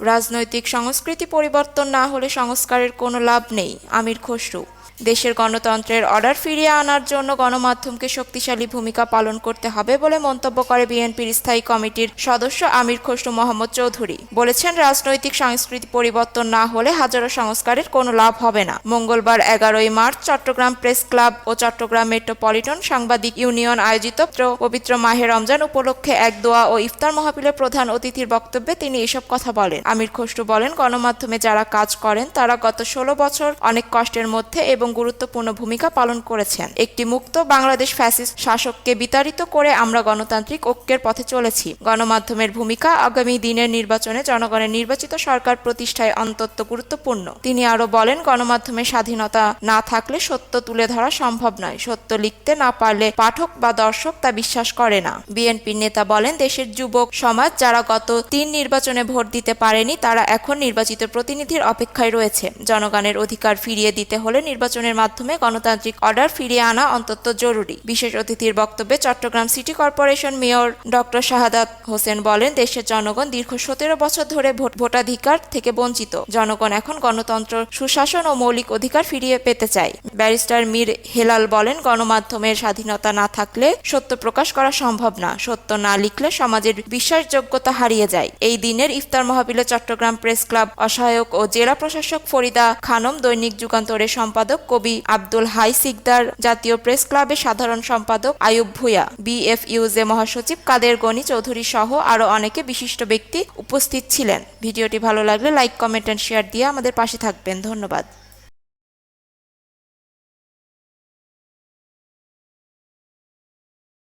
রাজনৈতিক সংস্কৃতি পরিবর্তন না হলে সংস্কারের কোনো লাভ নেই। আমির খসরু। দেশের গণতন্ত্রের অর্ডার ফিরিয়ে আনার জন্য গণমাধ্যমকে শক্তিশালী ভূমিকা পালন করতে হবে বলে মন্তব্য করে বিএনপির স্থায়ী কমিটির সদস্য আমির খসরু মোহাম্মদ চৌধুরী। বলেছেন, রাজনৈতিক সংস্কৃতি পরিবর্তন না হলে হাজারো সংস্কারের কোনো লাভ হবে না। মঙ্গলবার এগারোই মার্চ চট্টগ্রাম প্রেস ক্লাব ও চট্টগ্রাম মেট্রোপলিটন সাংবাদিক ইউনিয়ন আয়োজিত পবিত্র মাহে রমজান উপলক্ষে এক দোয়া ও ইফতার মাহফিলের প্রধান অতিথির বক্তব্যে তিনি এসব কথা বলেন। আমির খসরু বলেন, গণমাধ্যমে যারা কাজ করেন, তারা গত ষোলো বছর অনেক কষ্টের মধ্যে এবং গুরুত্বপূর্ণ ভূমিকা পালন করেছেন। একটি মুক্ত বাংলাদেশ ফ্যাসিস্ট শাসককে বিতাড়িত করে আমরা গণতান্ত্রিক ঐক্যের পথে চলেছি। গণমাধ্যমের ভূমিকা আগামী দিনের নির্বাচনে জনগণের নির্বাচিত সরকার প্রতিষ্ঠায় অন্তত গুরুত্বপূর্ণ। তিনি আরও বলেন গণমাধ্যমের স্বাধীনতা না থাকলে সত্য তুলে ধরা সম্ভব নয়। সত্য লিখতে না পারলে পাঠক বা দর্শক তা বিশ্বাস করে না। বিএনপির নেতা বলেন, দেশের যুবক সমাজ যারা গত তিন নির্বাচনে ভোট দিতে পারেনি, তারা এখন নির্বাচিত প্রতিনিধির অপেক্ষায় রয়েছে। জনগণের অধিকার ফিরিয়ে দিতে হলে নির্বাচনের মাধ্যমে গণতান্ত্রিক অর্ডার ফিরিয়ে আনা অন্তত জরুরি। বিশেষ অতিথির বক্তব্যে Chattogram city corporation mayor doctor Shahadat Hossain বলেন, দেশের জনগণ দীর্ঘ সতেরো বছর ধরে ভোটাধিকার থেকে বঞ্চিত। জনগণ এখন গণতন্ত্র, সুশাসন ও মৌলিক অধিকার ফিরিয়ে পেতে চায়। ব্যারিস্টার মীর হেলাল বলেন, গণমাধ্যমের স্বাধীনতা না থাকলে সত্য প্রকাশ করা সম্ভব না। সত্য না লিখলে সমাজের বিশ্বাসযোগ্যতা হারিয়ে যায়। এই দিনের ইফতার মাহফিলে চট্টগ্রাম প্রেস ক্লাব অসহায়ক ও জেলা প্রশাসক ফরিদা খানম দৈনিক যুগান্তরের সম্পাদক কবি আব্দুল হাই সিকদার জাতীয় প্রেস ক্লাবের সাধারণ সম্পাদক আয়ুব ভুয়া বিএফইউজে মহাসচিব কাদের গনি চৌধুরী সহ আরও অনেকে বিশিষ্ট ব্যক্তি উপস্থিত ছিলেন। ভিডিওটি ভালো লাগলে লাইক, কমেন্ট এন্ড শেয়ার দিয়ে আমাদের পাশে থাকবেন। ধন্যবাদ।